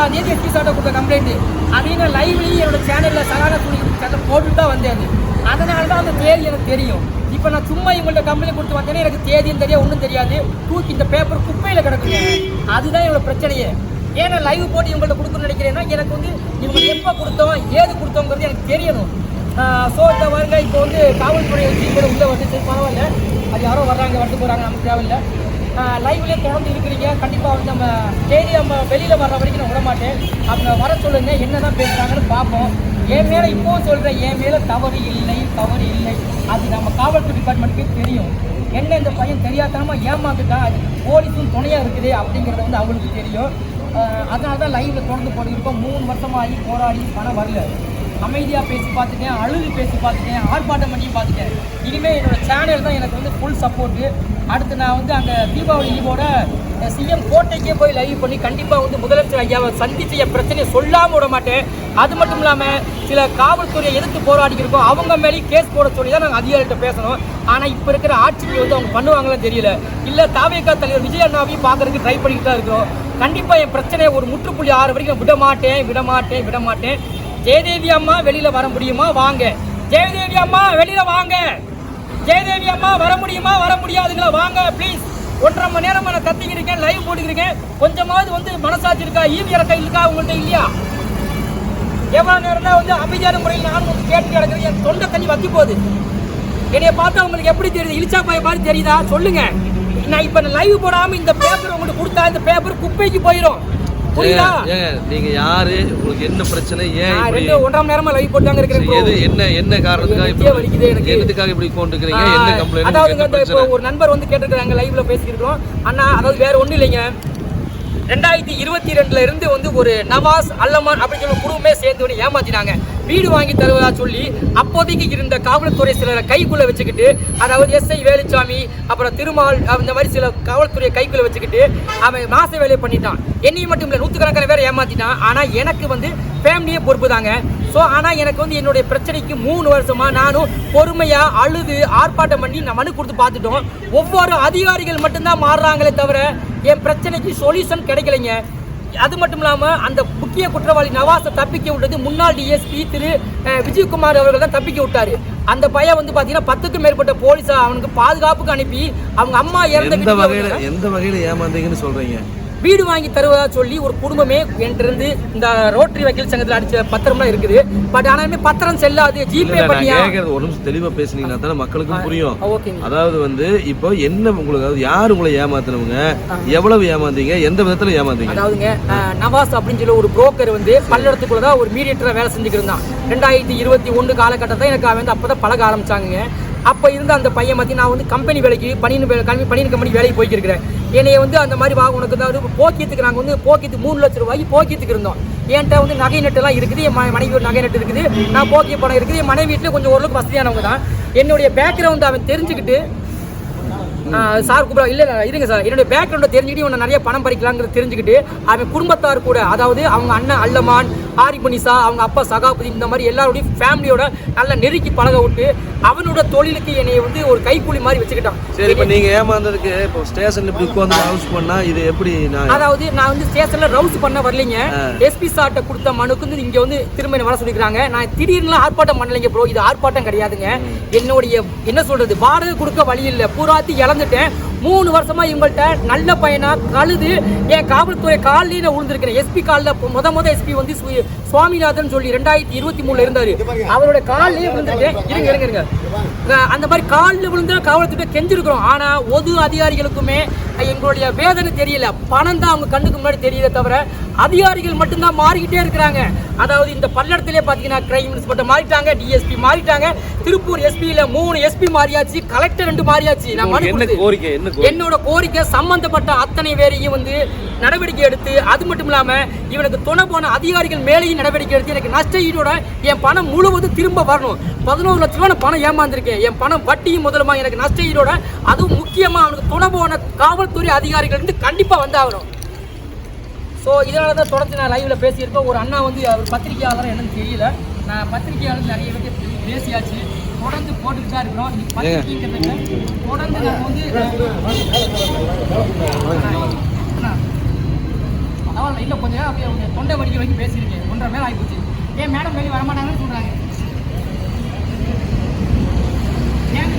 எப்போ June SP சார்ட்ட கொடுத்த கம்ப்ளைண்ட் அதையும் நான் லைவ்லயும் என்னோட சேனலில் சகான துணி சேனல் போட்டு தான் வந்தேன். அதனால தான் அந்த தேதி எனக்கு தெரியும். இப்போ நான் சும்மா இவங்கள்ட்ட கம்ப்ளைண்ட் கொடுத்து வந்தேன்னா எனக்கு தேதியும் தெரியாது ஒன்றும் தெரியாது. தூக்கி இந்த பேப்பர் குப்பையில் கிடக்குங்க அதுதான் என்னோட பிரச்சனையே. ஏன்னா லைவ் போட்டு இவங்கள்ட்ட கொடுக்கணும்னு நினைக்கிறேன்னா எனக்கு வந்து இவங்க எப்போ கொடுத்தோம் ஏது கொடுத்தோங்கிறது எனக்கு தெரியணும். ஸோ இந்த வருங்க இப்போ வந்து காவல்துறை வச்சு கூட உள்ளே வந்து சரி பரவாயில்ல. அது யாரோ வர்றாங்க வந்து போகிறாங்க நமக்கு தேவையில்லை. லைவ்லேயே தொடர்ந்து இருக்கிறீங்க. கண்டிப்பாக வந்து நம்ம டெய்லி நம்ம வெளியில் வர்ற வரைக்கும் நான் விடமாட்டேன். அவங்க வர சொல்லுங்க என்னதான் பேசுகிறாங்கன்னு பார்ப்போம். என் மேலே இப்போவும் சொல்கிறேன் என் மேலே தவறு இல்லை தவறு இல்லை. அது நம்ம காவல்துறை டிபார்ட்மெண்ட்டுக்கு தெரியும். என்ன இந்த பையன் தெரியாதனமாக ஏமாந்துட்டான் அது போலீஸும் துணையாக இருக்குது அப்படிங்கிறது வந்து அவங்களுக்கு தெரியும். அதனால தான் லைவில் தொடர்ந்து போட்டுருக்கோம் மூணு வருஷமாகி போராடி பணம் வரல. அமைதியாக பேசி பார்த்துட்டேன் அழுது பேசி பார்த்துட்டேன் ஆர்ப்பாட்டம் பண்ணி பார்த்துட்டேன். இனிமேல் என்னோட சேனல் தான் எனக்கு வந்து ஃபுல் சப்போர்ட்டு அடுத்து நான் வந்து அங்கே தீபாவளி ஈவோட சிஎம் கோட்டைக்கே போய் லைவ் பண்ணி கண்டிப்பாக வந்து முதலமைச்சர் ஐயாவை சந்தித்து என் பிரச்சனையை சொல்லாமல் விட மாட்டேன். அது மட்டும் இல்லாமல் சில காவல்துறையை எதிர்த்து போராடி அவங்க மேலேயும் கேஸ் போட சொல்லி தான் நாங்கள் அதிகாரிகிட்ட பேசணும். ஆனால் இப்போ இருக்கிற ஆட்சிக்கு வந்து அவங்க பண்ணுவாங்களான்னு தெரியல. இல்லை தாவேக்கா தலைவர் விஜய் அண்ணாவையும் பார்க்கறதுக்கு ட்ரை பண்ணிட்டு தான் இருக்கிறோம். கண்டிப்பாக என் பிரச்சனையை ஒரு முற்றுப்புள்ளி ஆறு வரைக்கும் விட மாட்டேன் விட மாட்டேன் விட மாட்டேன். ஜெயதேவி அம்மா வெளியில் வர முடியுமா? வாங்க. ஜெயதேவி அம்மா வெளியில் வாங்க. ஜெயதேவி அம்மா வர முடியுமா? வர முடியாதுங்களா? வாங்க ப்ளீஸ் ஒன்றரை மணி நேரம் நான் கத்திக்கிருக்கேன் லைவ் போட்டுக்கிறேன் கொஞ்சமாவது வந்து மனசாட்சி இருக்கா ஈவி இறக்க இருக்கா? உங்கள்கிட்ட இல்லையா? எவ்வளோ நேரம் தான் வந்து அமைதியான முறையில் நான் வந்து கேட்டு கிடக்குறது என் தொண்டை தண்ணி வத்தி போகுது. என்னைய பார்த்தா உங்களுக்கு எப்படி தெரியுது? இழிச்சா பாய மாதிரி தெரியுதா? சொல்லுங்க. நான் இப்போ லைவ் போடாமல் இந்த பேப்பர் உங்களுக்கு கொடுத்தா இந்த பேப்பர் குப்பைக்கு போயிடும் நீங்க யாரு? உங்களுக்கு என்ன பிரச்சனை? ஏன் இப்படி ரெண்டு ஒன்றரை மணி நேரமா லைவ் போட்டாங்க இருக்கிறேன். எது என்ன என்ன காரணத்துக்காக நெத்தியே வலிக்குது இப்படி எனக்கு. என்னத்துக்காக இப்படி கொண்டுக்கிறீங்க என்ன கம்ப்ளைண்ட் இப்போ ஒரு நண்பர் வந்து கேட்டிருக்காங்க லைவ்ல பேசியிருக்கிறோம். அண்ணா அதாவது வேற ஒண்ணும் இல்லைங்க. ரெண்டாயிரத்தி இருபத்தி ரெண்டுல இருந்து வந்து ஒரு நவாஸ் அல்லமான் அப்படின்னு சொல்லி குடும்பமே சேர்ந்து வந்து ஏமாத்தினாங்க. வீடு வாங்கி தருவதா சொல்லி அப்போதைக்கு இருந்த காவல்துறை சிலரை கைக்குள்ள வச்சுக்கிட்டு அதாவது எஸ்ஐ வேலுச்சாமி அப்புறம் திருமால் இந்த மாதிரி சில காவல்துறையை கைக்குள்ள வச்சுக்கிட்டு அவன் மாச வேலையை பண்ணிட்டான். என்னையும் மட்டும் இல்லை நூற்றுக்கணக்கான பேர் ஏமாத்திட்டான். ஆனால் எனக்கு வந்து ஃபேமிலியே பொறுப்பு தாங்க ஸோ ஆனால் எனக்கு வந்து என்னுடைய பிரச்சனைக்கு மூணு வருஷமாக நானும் பொறுமையாக அழுது ஆர்ப்பாட்டம் பண்ணி நான் மனு கொடுத்து பார்த்துட்டோம். ஒவ்வொரு அதிகாரிகள் மட்டும்தான் மாறுறாங்களே தவிர என் பிரச்சனைக்கு சொல்யூஷன் கிடைக்கலைங்க. அது மட்டும் இல்லாமல் அந்த முக்கிய குற்றவாளி நவாஸை தப்பிக்க விட்டது முன்னாள் டிஎஸ்பி திரு விஜயகுமார் அவர்கள் தான் தப்பிக்க விட்டாரு. அந்த பையன் வந்து பார்த்தீங்கன்னா பத்துக்கும் மேற்பட்ட போலீஸை அவனுக்கு பாதுகாப்புக்கு அனுப்பி அவங்க அம்மா இறந்த எந்த வகையில எந்த வகையில ஏமாந்தீங்கன்னு சொல்றீங்க? வீடு வாங்கி தருவதா சொல்லி ஒரு குடும்பமே என்கிட்ட இந்த ரோட்டரி வக்கீல் சங்கத்தில் அடிச்ச பத்திரம்லாம் இருக்குது. பட் ஆனாலுமே பத்திரம் செல்லாது. ஜிபே பண்ணியா? ஒரு நிமிஷம் தெளிவா பேசுனீங்கன்னா தானே மக்களுக்கும் புரியும். ஓகேங்க அதாவது வந்து இப்போ என்ன உங்களுக்கு அதாவது யார் உங்களை ஏமாத்துனவங்க? எவ்வளவு ஏமாந்தீங்க? எந்த விதத்துல ஏமாந்தீங்க? அதாவதுங்க நவாஸ் அப்படின்னு சொல்லி ஒரு புரோக்கர் வந்து பல்லடத்துக்குள்ள தான் ஒரு மீடியேட்டரா வேலை செஞ்சுக்கிட்டு இருந்தான். ரெண்டாயிரத்தி இருபத்தி ஒன்று காலகட்டத்தில் எனக்கு அவன் வந்து அப்போ தான் பழக ஆரம்பிச்சாங்க அப்போ இருந்த அந்த பையன் பற்றி நான் வந்து கம்பெனி வேலைக்கு பணியின் வேலை கல்வி பனியன் கம்பெனி வேலைக்கு போய்க்கிருக்கிறேன். என்னைய வந்து அந்த மாதிரி வா உனக்கு தான் போக்கியத்துக்கு நாங்கள் வந்து போக்கியத்து மூணு லட்ச ரூபாய்க்கு போக்கியத்துக்கு இருந்தோம். என்கிட்ட வந்து நகை நட்டுலாம் இருக்குது என் மனைவி ஒரு நகை நட்டு இருக்குது. நான் போக்கிய பணம் இருக்குது. என் மனைவி வீட்டில் கொஞ்சம் ஓரளவுக்கு வசதியானவங்க தான். என்னுடைய பேக்ரவுண்ட் அவன் தெரிஞ்சுக்கிட்டு சார் கூப்பிட இல்லை இருங்க சார். என்னுடைய பேக்ரவுண்டை தெரிஞ்சுக்கிட்டு இவனை நிறைய பணம் பறிக்கலாங்கிறத தெரிஞ்சுக்கிட்டு அவன் குடும்பத்தார் கூட அதாவது அவங்க அண்ணன் அல்லமான் ஆரிபனிசா அவங்க அப்பா சகாபதி இந்த மாதிரி எல்லாருடைய ஃபேமிலியோட நல்லா நெருக்கி பழக விட்டு அவனோட தொழிலுக்கு என்னை வந்து ஒரு கைக்கூலி மாதிரி வச்சுக்கிட்டான். சரி இப்போ நீங்க ஏமாந்ததுக்கு இப்போ ஸ்டேஷன்ல இப்படி உட்காந்து ஹவுஸ் பண்ணா இது எப்படி நான் அதாவது நான் வந்து ஸ்டேஷன்ல ரவுஸ் பண்ண வரலைங்க. எஸ்பி சார்ட்ட கொடுத்த மனுக்கு வந்து இங்க வந்து திரும்ப என்ன வர சொல்லிக்கிறாங்க. நான் திடீர்னு ஆர்ப்பாட்டம் பண்ணலைங்க ப்ரோ இது ஆர்ப்பாட்டம் கிடையாதுங்க. என்னுடைய என்ன சொல்றது? வாடகை கொடுக்க வழி இல்லை. பூராத்தி இழந்துட்டேன். மூணு வருஷமா இவங்கள்ட்ட நல்ல பையனா கழுது என் காவல்துறை காலில் நான் விழுந்திருக்கிறேன். எஸ்பி காலில் முத முத எஸ்பி வந்து சுவாமிநாதன் சொல்லி ரெண்டாயிரத்தி இருபத்தி மூணுல இருந்தாரு. அவரோட காலிலேயே விழுந்திருக்கேன் இருங்க இருங்க இருங்க. அந்த மாதிரி காலில் விழுந்து காவல்துறை கெஞ்சிருக்கிறோம் ஆனா ஒது அதிகாரிகளுக்குமே எங்களுடைய வேதனை தெரியல. பணம் தான் அவங்க கண்ணுக்கு முன்னாடி தெரியல தவிர அதிகாரிகள் மட்டும்தான் மாறிக்கிட்டே இருக்கிறாங்க. அதாவது இந்த பல்லடத்திலே பார்த்தீங்கன்னா கிரைம் இன்ஸ்பெக்டர் மாறிட்டாங்க டிஎஸ்பி மாறிட்டாங்க. திருப்பூர் எஸ்பியில மூணு எஸ்பி மாறியாச்சு கலெக்டர் ரெண்டு மாறியாச்சு. நான் என்னோட கோரிக்கை சம்பந்தப்பட்ட அத்தனை பேரையும் வந்து நடவடிக்கை எடுத்து அது மட்டும் இல்லாம இவனுக்கு துணை போன அதிகாரிகள் மேலேயும் நடவடிக்கை எடுத்து எனக்கு நஷ்ட ஈடோட என் பணம் முழுவதும் திரும்ப வரணும். பதினோரு லட்ச ரூபா நான் பணம் ஏமாந்திருக்கேன். என் பணம் வட்டியும் முதலுமா எனக்கு நஷ்ட ஈடோட அதுவும் முக்கியமா அவனுக்கு துணை போன காவல்துறை அதிகாரிகள் வந்து கண்டிப்பா வந்தாகணும். ஸோ இதனால தான் தொடர்ந்து நான் லைவ்ல பேசியிருக்கேன். ஒரு அண்ணா வந்து அவர் பத்திரிகையாளர் என்னன்னு தெரியல. நான் பத்திரிகையாளர் நிறைய பேர் பேசியாச்சு. தொடர்ந்து போட்டுக்கிட்டு தான் இருக்கிறோம். பத்திரிகைங்கிறதுக்கு தொடர்ந்து நாங்கள் வந்து பரவாயில்ல இல்லை கொஞ்ச நேரம் அப்படியே அவங்க தொண்டை வடிக்க வரைக்கும் பேசியிருக்கேன் ஒன்றரை மேலே ஆகிப்போச்சு ஏன் மேடம் வெளியே வரமாட்டாங்கன்னு சொல்கிறாங்க ஏங்க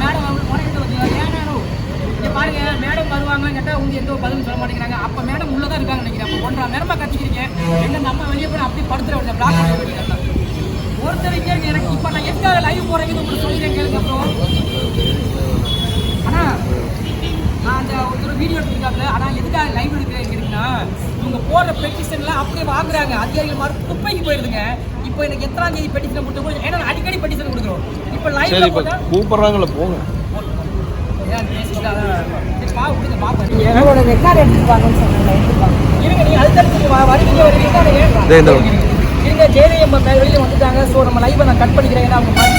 மேடம் அவங்க உனக்கிட்ட வச்சு ஏன் இங்கே பாருங்க மேடம் வருவாங்க கேட்டால் உங்க எந்த ஒரு பதிலும் சொல்ல மாட்டேங்கிறாங்க. அப்போ மேடம் உள்ளே தான் இருக்காங்க நினைக்கிறேன். அப்போ ஒன்றரை நேரமாக கத்திக்கிறீங்க எங்க இந்த வெளியே போய் அப்படி படுத்துற வேண்டிய பிளாக் பண்ண ஒருத்தர் கேள்வி எனக்கு இப்போ நான் எதுக்காக லைவ் போகிறேங்கன்னு உங்களுக்கு சொல்லிடுறேன் கேளுங்க அப்புறம் ஆனால் நான் அந்த ஒருத்தர் வீடியோ எடுத்துருக்காப்ல ஆனால் எதுக்காக லைவ் எடுக்கிறேன் கேட்டிங்கன்னா இவங்க போடுற பெட்டிஷன்லாம் அப்படியே வாங்குறாங்க. அதிகாரிகள் மாதிரி குப்பைக்கு போயிருதுங்க. இப்போ எனக்கு எத்தனாம் தேதி பெட்டிஷன் கொடுத்து ஏன்னா அடிக்கடி பெட்டிஷன் கொடுக்குறோம். இப்போ லைவ்ல இப்போ போட்டால் கூப்பிடுறாங்களே போங்க. உங்களோட ரெக்கார்ட் எடுத்துட்டு வாங்கன்னு சொன்னாங்க இருங்க நீங்க அடுத்தடுத்து வருவீங்க வருவீங்க இருங்க. மேல வெளியில வந்துட்டாங்க. ஸோ நம்ம லைவை நான் கட் பண்ணிக்கிறேன். ஏன்னா அவங்க மாத்தி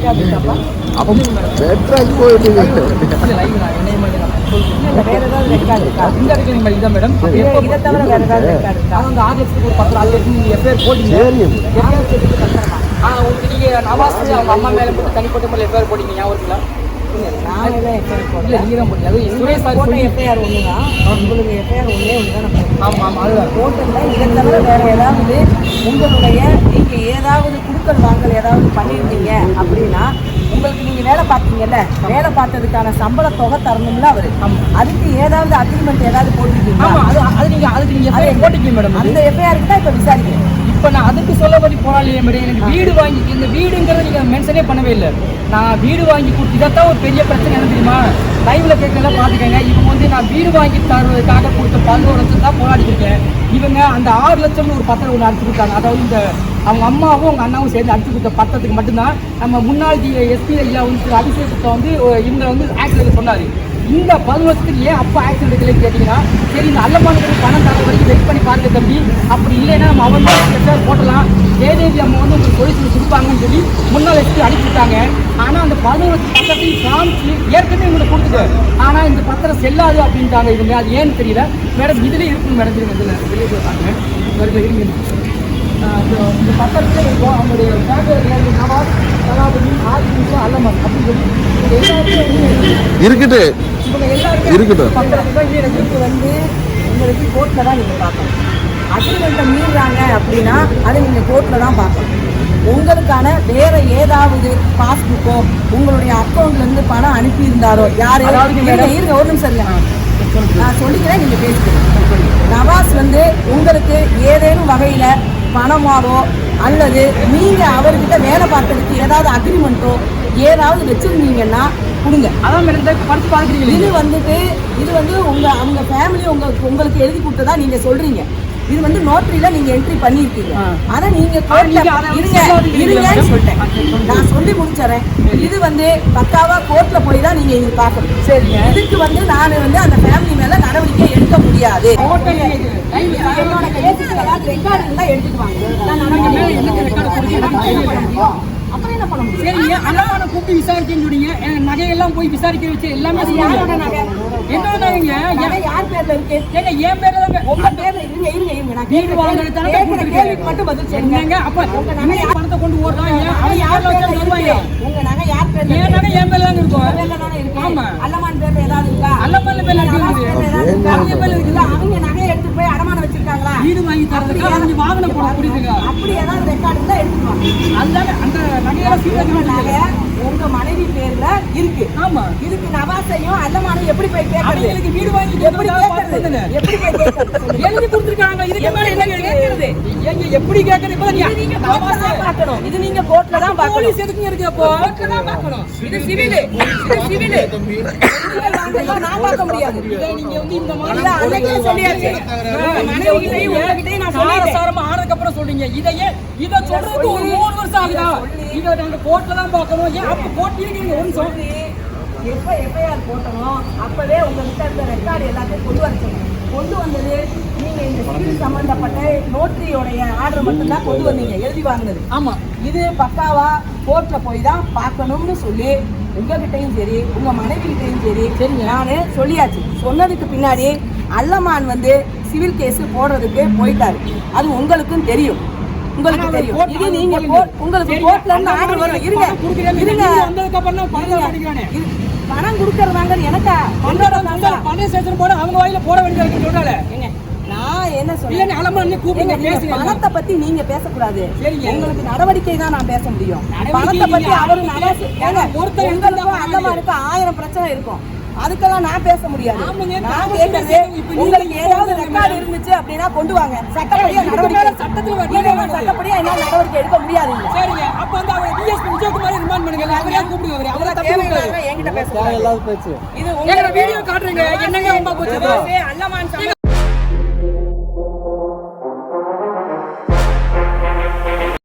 போட்டீங்க அது சுரேஷ் சார் போட்ட சொல்லி எஃப்ஐஆர் ஒன்று தான் உங்களுக்கு எஃப்ஐஆர் ஒன்றே ஒன்று தான் ஆமாம் ஆமாம் அதுதான் போட்டதில் இதை தவிர வேற ஏதாவது உங்களுடைய ஏதாவது குடுக்கல் வாங்கல் ஏதாவது பண்ணியிருந்தீங்க அப்படின்னா உங்களுக்கு நீங்க வேலை பார்த்தீங்கல்ல வேலை பார்த்ததுக்கான சம்பள தொகை தரணும்ல அவரு. அதுக்கு ஏதாவது அக்ரிமெண்ட் ஏதாவது போட்டிருக்கீங்களா? ஆமாம் அது அது நீங்கள் அதுக்கு நீங்கள் போட்டீங்க மேடம் அந்த எஃப்ஐஆருக்கு தான் இப்போ விசாரிக்கிறேன். இப்போ நான் அதுக்கு சொல்லக்கூடிய போராளியே மேடம் எனக்கு வீடு வாங்கி இந்த வீடுங்கிறத நீங்கள் மென்ஷனே பண்ணவே இல்லை. நான் வீடு வாங்கி கொடுத்து இதைத்தான் ஒரு பெரிய பிரச்சனை என்ன தெரியுமா? லைவில் கேட்கலாம் பார்த்துக்கங்க. இவங்க வந்து நான் வீடு வாங்கி தருவதற்காக கொடுத்த பதினோரு லட்சம் தான் போராடிட்டு இருக்கேன் இவங்க அந்த ஆறு லட்சம்னு ஒரு பத்திரம் ஒன்று அடிச்சு கொடுத்தாங்க. அதாவது இந்த அவங்க அம்மாவும் அவங்க அண்ணாவும் சேர்ந்து அடிச்சு கொடுத்த பத்திரத்துக்கு மட்டும்தான் நம்ம முன்னாள் எஸ்பி ஐயா வந்து அபிஷேகத்தை வந்து இவங்க வந்து ஆக்சிடென்ட் சொன்னார். இந்த பதினொரு ஏன் அப்போ ஆக்சிடென்ட் எடுக்கலன்னு கேட்டிங்கன்னா சரி இந்த அல்லமானுக்கு பணம் தர வரைக்கும் வெயிட் பண்ணி பாருங்க தம்பி. அப்படி இல்லைன்னா நம்ம அவன் தான் போட்டலாம். ஜெயதேவி அம்மா வந்து உங்களுக்கு சொல்யூஷன் கொடுப்பாங்கன்னு சொல்லி முன்னால் வச்சு அனுப்பிவிட்டாங்க. ஆனால் அந்த பதினோரு பக்கத்தையும் காமிச்சு ஏற்கனவே உங்களுக்கு கொடுத்துட்டு ஆனால் இந்த பத்திரம் செல்லாது அப்படின்ட்டாங்க இவங்க. அது ஏன்னு தெரியல. மேடம் இதுல இருக்கும் மேடம். தெரியும் இதில் வெளியே போயிருக்காங்க வருது இருங்க இந்த பத்திரத்தை இருக்கும் அவங்களுடைய பேக்கர் நவாஸ் கலாபதி ஆதிமுக நிமிஷம் அல்லமன் அப்படின்னு சொல்லி இது எல்லாருமே வந்து இருக்கட்டு. இருக்கட்டும். உங்களுக்கு கோர்ட்டில் தான் நீங்கள் பார்க்கணும். அக்ரிமெண்ட்டை மீறுறாங்க அப்படின்னா அதை நீங்கள் கோர்ட்டில் தான் பார்க்கணும். உங்களுக்கான வேற ஏதாவது பாஸ்புக்கோ உங்களுடைய அக்கௌண்ட்ல இருந்து பணம் அனுப்பியிருந்தாரோ யாரு இருங்க, ஒரு நிமிஷம் நான் சொல்லிக்கிறேன் நீங்க பேசிக்கிறேன். நவாஸ் வந்து உங்களுக்கு ஏதேனும் வகையில பணமாவோ அல்லது நீங்க அவர்கிட்ட வேலை பார்த்ததுக்கு ஏதாவது அக்ரிமெண்ட்டோ ஏதாவது வச்சிருந்தீங்கன்னா கொடுங்க. அதான் மேடம் படுத்து பார்க்குறீங்களே. இது வந்துட்டு இது வந்து உங்க அவங்க ஃபேமிலி உங்களுக்கு உங்களுக்கு எழுதி கொடுத்ததா நீங்க சொல்றீங்க. இது வந்து நோட்டரியில நீங்க என்ட்ரி பண்ணிருக்கீங்க. ஆனா நீங்க இருங்க. இருங்கன்னு. சொல்லிட்டேன். நான் சொல்லி முடிச்சறேன் இது வந்து பக்காவா கோர்ட்ல போய் தான் நீங்க இது பார்க்கணும். சரிங்க இதுக்கு வந்து நான் வந்து அந்த ஃபேமிலி மேல நடவடிக்கை எடுக்க முடியாது. ஹோட்டல் அப்புறம் என்ன பண்ண முடியும்? சரிங்க அண்ணாவை கூப்பிட்டு விசாரிச்சேன்னு சொன்னீங்க என் நகையெல்லாம் போய் விசாரிக்க வச்சு எல்லாமே யாரோட நகை? என்னோட நகைங்க நகை யார் பேர்ல இருக்கு ஏங்க என் பேர்ல தாங்க உங்க பேர்ல இருங்க இருங்க இருங்க நான் வீடு தானே கேட்கிற கேள்விக்கு மட்டும் பதில் சொல்லுங்க என்னங்க அப்ப உங்க நகை நீங்க பணத்தை கொண்டு ஓடுறாங்க நகை அவன் யார் யார் தருவாங்க இருக்கு? உங்க நகை யார் பேர்ல என்? நகை என் பேர்ல உங்க இருக்கும் பேர்ல தானே இருக்கு? ஆமா. அல்லமான் பேர்ல ஏதாவது இருக்கா? அல்லமான் பேர்ல இருக்கா? அவங்க பேர்ல இருக்குது. இல்ல, அவங்க நகையை எடுத்துட்டு போய் வச்சிருக்காங்களா? வீடு வாங்கி தரதுக்கு அவங்க வாகனம் போட புரியுதுங்க அப்படி ஏதாவது ரெக்கார்டு எடுத்துட்டு வாங்க. அதுதாங்க அந்த நகையெல்லாம் சீக்கிரம் நகை உங்க மனைவி பேர்ல இருக்கு. ஆமா. இதுக்கு நவாசையும் அல்லமானும் எப்படி போய் கேட்கறது? அவங்களுக்கு வீடு வாங்கி எப்படி கேட்கறது? கேட்கறது எப்படி போய் கேட்கறது? எழுதி கொடுத்துருக்காங்க. இதுக்கு மேல என்ன கேக்குறது ஏங்க எப்படி கேக்குறது இப்ப இது நீங்க கோர்ட்ல தான் பார்க்கணும். இது நீங்க கோர்ட்ல தான் பார்க்கணும். போலீஸ் எதுக்கு இருக்கு அப்போ? தான் பார்க்கணும். இது சிவில். இது சிவில். நான் பார்க்க முடியாது. இதை நீங்க வந்து இந்த மாதிரி இல்ல, அன்னைக்கே சொல்லியாச்சு. மனைவிகிட்டயும் உங்ககிட்டயும் நான் சொல்லிட்டேன். சாரமா ஆனதுக்கு அப்புறம் சொல்றீங்க. இதையே இதை சொல்றதுக்கு ஒரு மூணு வருஷம் ஆகுதா? இதை நாங்க கோர்ட்ல தான் பார்க்கணும். ஏன் அப்ப கோர்ட் இருக்கீங்க ஒரு நிமிஷம். எப்ப எஃப்ஐஆர் போட்டனோ அப்பவே உங்ககிட்ட இருந்த ரெக்கார்டு எல்லாத்தையும் கொண்டு வர சொன்னேன் கொண்டு வந்தது நீங்க இந்த சிவில் சம்பந்தப்பட்ட நோட்டரியோடைய ஆர்டர் மட்டும்தான் கொண்டு வந்தீங்க எழுதி வாங்கினது. ஆமா. இது பக்காவா கோர்ட்ல போய் தான் பார்க்கணும்னு சொல்லி உங்ககிட்டயும் சரி உங்க மனைவி கிட்டயும் சரி சரிங்க. நானு சொல்லியாச்சு. சொன்னதுக்கு பின்னாடி அல்லமான் வந்து சிவில் கேஸ் போடுறதுக்கு போயிட்டாரு. அது உங்களுக்கும் தெரியும். உங்களுக்கு தெரியும். இது நீங்க உங்களுக்கு கோர்ட்ல இருந்து அந்த ஆர்டர் மாதிரி வரல இருங்க. இருங்க. வந்ததுக்கு அப்புறம் பணம். இரு- பணம் கொடுக்கறதாங்க எனக்கா? என்னோட. பணம். சேர்த்து போட அவங்க வாயில போட வேண்டியது சொல்றாரு ஏங்க, நான் என்ன சொல்றேன்? நீ அலமா நீ கூப்பிடுங்க பேசுங்க. பணத்தை பத்தி நீங்க பேசக்கூடாது. உங்களுக்கு நடவடிக்கை தான் நான் பேச முடியும். பணத்தை பத்தி? அவரு நவாஸ் ஏங்க, ஒருத்தர் உங்களுக்கும் இருந்தா அந்தமானுக்கும் ஆயிரம் பிரச்சனை இருக்கும். அதுக்கெல்லாம் நான் பேச முடியாது. நான் கேட்கறது உங்களுக்கு ஏதாவது ரெக்கார்டு இருந்துச்சு அப்படின்னா கொண்டு வாங்க. சட்டப்படியா நடவடிக்கை. சட்டத்துல சட்டப்படியா என்ன நடவடிக்கை எடுக்க முடியாது இல்ல. சரிங்க. அப்ப வந்து அவர் டிஎஸ்பி விஜயகுமார் ரிமாண்ட் பண்ணுங்க. அவரே கூப்பிடுங்க அவரே? அவரே தப்பு என்கிட்ட பேசக்கூடாது இது ஏங்க உங்க வீடியோ காட்டுறீங்க? என்னங்க ரொம்ப போச்சு? நவாஸே,